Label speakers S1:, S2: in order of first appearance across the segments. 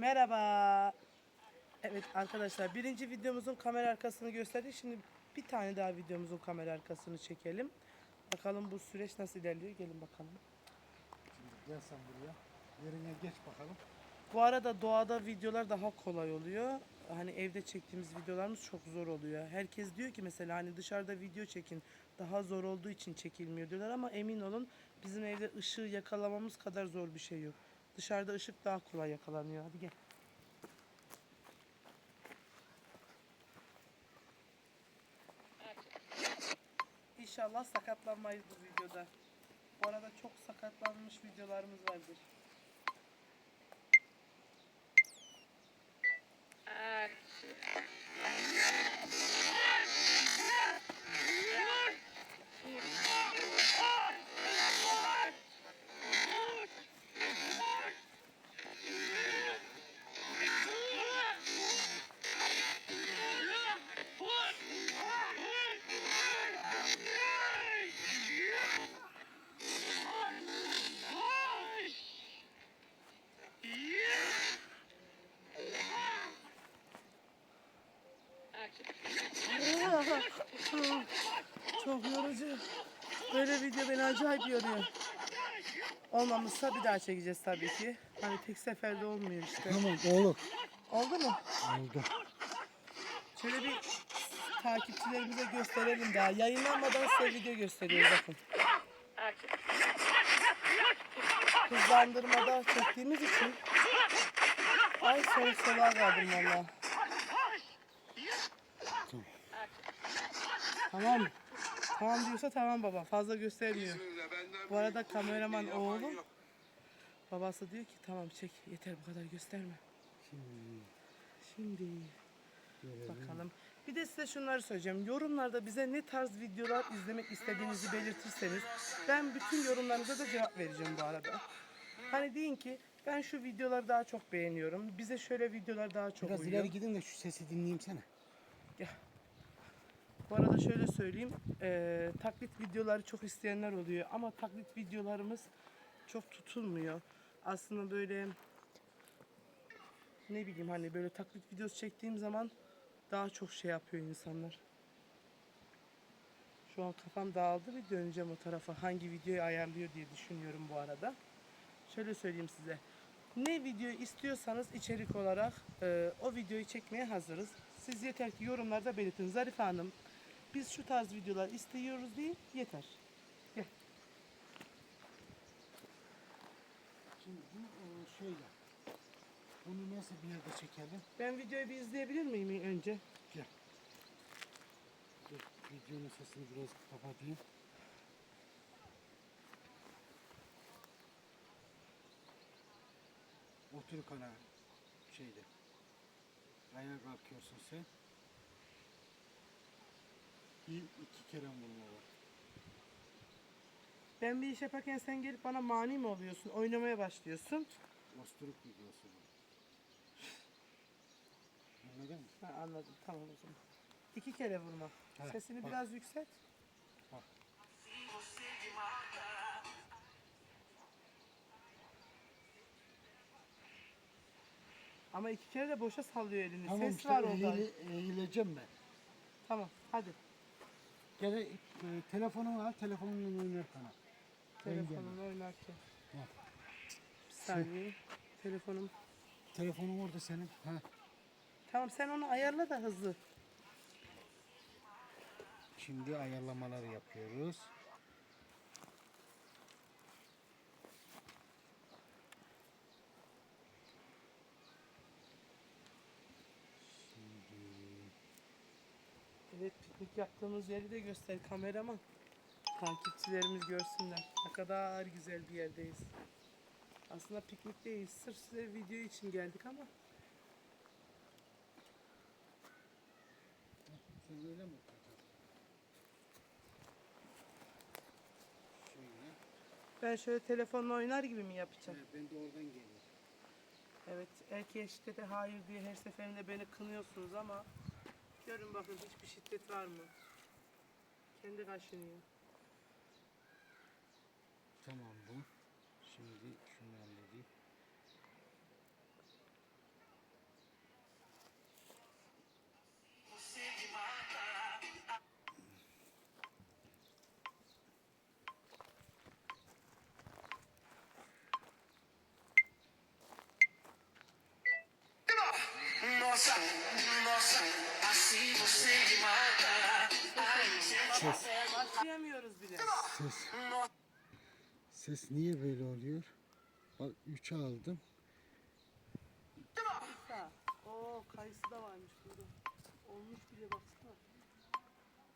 S1: Merhaba. Evet arkadaşlar birinci videomuzun kamera arkasını gösterdik. Şimdi bir tane daha videomuzun kamera arkasını çekelim. Bakalım bu süreç nasıl ilerliyor. Gelin bakalım.
S2: Şimdi gel sen buraya. Yerine geç bakalım.
S1: Bu arada doğada videolar daha kolay oluyor. Hani evde çektiğimiz videolarımız çok zor oluyor. Herkes diyor ki mesela hani dışarıda video çekin daha zor olduğu için çekilmiyor diyorlar ama emin olun bizim evde ışığı yakalamamız kadar zor bir şey yok. Dışarıda ışık daha kolay yakalanıyor. Hadi gel. İnşallah sakatlanmayız bu videoda. Bu arada çok sakatlanmış videolarımız vardır. Böyle video beni acayip yoruyor. Olmamışsa bir daha çekeceğiz tabii ki. Hani tek seferde olmuyor işte.
S2: Tamam olur.
S1: Oldu mu?
S2: Oldu.
S1: Şöyle bir takipçilerimize gösterelim daha. Yayınlanmadan size video gösteriyoruz bakın. Hızlandırmada çektiğimiz için ay soğuk soluğa kaldım valla. Tamam. Tamam diyorsa tamam baba. Fazla göstermiyor. Bu arada kameraman oğlum. Babası diyor ki tamam çek yeter bu kadar gösterme. Şimdi bakalım. Bir de size şunları söyleyeceğim. Yorumlarda bize ne tarz videolar izlemek istediğinizi belirtirseniz ben bütün yorumlarınıza da cevap vereceğim bu arada. Hani deyin ki ben şu videoları daha çok beğeniyorum. Bize şöyle videolar daha çok
S2: Biraz
S1: uyuyor.
S2: ileri gidin de şu sesi dinleyeyim sana.
S1: Bu arada şöyle söyleyeyim. eee, taklit videoları çok isteyenler oluyor ama taklit videolarımız çok tutulmuyor. Aslında böyle ne bileyim hani böyle taklit videosu çektiğim zaman daha çok şey yapıyor insanlar. Şu an kafam dağıldı ve döneceğim o tarafa. Hangi videoyu ayarlıyor diye düşünüyorum bu arada. Şöyle söyleyeyim size. Ne video istiyorsanız içerik olarak e, o videoyu çekmeye hazırız. Siz yeter ki yorumlarda belirtin. Zarife Hanım biz şu tarz videolar istiyoruz değil yeter. Gel.
S2: Şimdi bu e, şöyle. Bunu nasıl bir yerde çekelim?
S1: Ben videoyu bir izleyebilir miyim önce?
S2: Gel. Dur, videonun sesini biraz kapatayım. Otur kana şeyde. Ayağa kalkıyorsun sen. Bir iki kere vurma var.
S1: Ben bir iş yaparken sen gelip bana mani mi oluyorsun? Oynamaya başlıyorsun.
S2: Osturuk videosu bu. Anladın mı?
S1: Ha, anladım tamam o zaman. İki kere vurma.
S2: Evet,
S1: Sesini
S2: bak.
S1: biraz yükselt.
S2: Bak.
S1: Ama iki kere de boşa sallıyor elini.
S2: Tamam
S1: Ses
S2: işte
S1: var orada.
S2: eğile- eğileceğim ben.
S1: Tamam hadi.
S2: Gene e, telefonumu al, telefonunla oynar kana.
S1: Telefonunu oynarken.
S2: Bak.
S1: Bir saniye. Telefonum.
S2: Telefonum orada senin. Ha.
S1: Tamam sen onu ayarla da hızlı.
S2: Şimdi ayarlamalar yapıyoruz.
S1: Evet piknik yaptığımız yeri de göster kameraman. Takipçilerimiz görsünler. Ne kadar güzel bir yerdeyiz. Aslında piknikteyiz. Sırf size video için geldik ama
S2: Sen öyle mi? Şöyle.
S1: ben şöyle telefonla oynar gibi mi yapacağım?
S2: Ha, ben de oradan geliyorum.
S1: Evet erkeğe şiddete hayır diye her seferinde beni kınıyorsunuz ama görün bakın hiçbir şiddet var mı? Kendi kaşınıyor.
S2: Tamam bu. Şimdi şunu
S1: başlayamıyoruz bile.
S2: Ses. Ses niye böyle oluyor? Bak 3'e aldım.
S1: Oo kayısı da varmış burada. Olmuş bile baksana.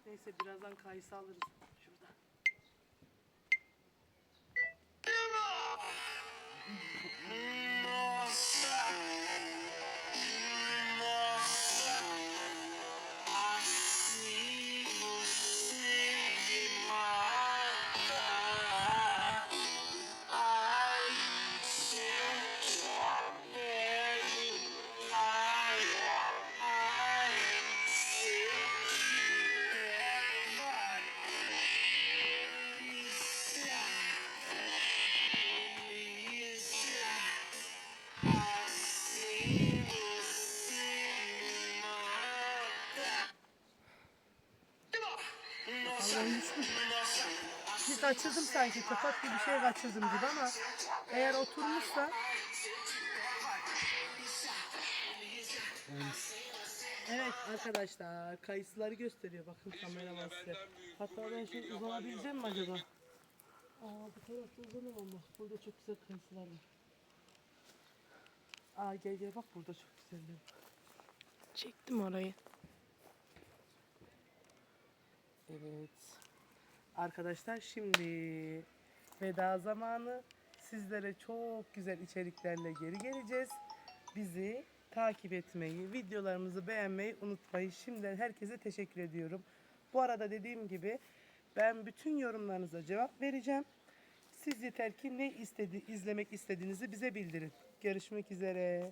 S1: Neyse birazdan kayısı alırız. Mu? Bir kaçırdım sanki. Kapat gibi bir şey kaçırdım gibi ama eğer oturmuşsa Evet arkadaşlar kayısıları gösteriyor bakın kameraman size. Hatta ben şimdi uzanabileceğim mi acaba? Aa bu tarafta uzanamam bak. Burada çok güzel kayısılar var. Aa gel gel bak burada çok güzeller.
S3: Çektim orayı.
S1: Evet. Arkadaşlar şimdi veda zamanı. Sizlere çok güzel içeriklerle geri geleceğiz. Bizi takip etmeyi, videolarımızı beğenmeyi unutmayın. Şimdiden herkese teşekkür ediyorum. Bu arada dediğim gibi ben bütün yorumlarınıza cevap vereceğim. Siz yeter ki ne istedi, izlemek istediğinizi bize bildirin. Görüşmek üzere.